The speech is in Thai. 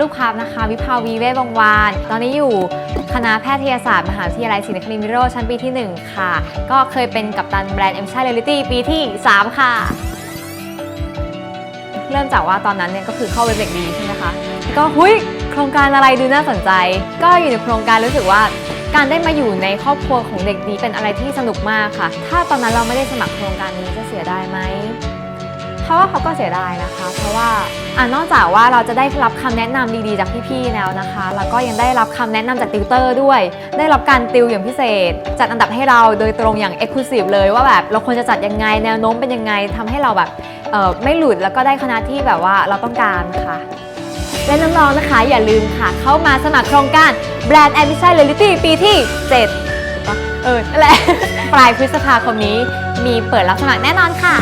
ลูกพับนะคะวิภาวีเวชวงวาน ตอนนี้อยู่คณะแพทยศาสตร์ มหาวิทยาลัยศรีนครินทร์วิโรจน์ชั้นปีที่ 1 ค่ะ ก็เคยเป็นกัปตันแบรนด์เอ็มชาเรลิตี้ปีที่ 3 ค่ะ เริ่มจากว่าตอนนั้นเนี่ยก็คือเข้าเว็บเด็กดีใช่ไหมคะแล้วก็หุยโครงการอะไรดูน่าสนใจ ก็อยู่ในโครงการรู้สึกว่าการได้มาอยู่ในครอบครัวของเด็กดีเป็นอะไรที่สนุกมากค่ะ ถ้าตอนนั้นเราไม่ได้สมัครโครงการนี้จะเสียดายไหมเพราะว่าเขาก็เสียดายนะคะ เพราะว่า อ่านอกจากว่าเราจะได้รับคำแนะนำดีๆจากพี่ๆแล้วนะคะ แล้วก็ยังได้รับคำแนะนำจากติวเตอร์ด้วย ได้รับการติวอย่างพิเศษ จัดอันดับให้เราโดยตรงอย่าง Exclusive เลยว่าแบบเราควรจะจัดยังไงแนวโน้มเป็นยังไงทำให้เราแบบไม่หลุดแล้วก็ได้คณะที่แบบว่าเราต้องการค่ะและน้องๆนะคะอย่าลืมค่ะ เข้ามาสมัครโครงการ Brand Ambition Reality ปีที่ 7 เออนั่นแหละปลายพฤษภาคมนี้มีเปิดรับสมัครแน่นอนค่ะ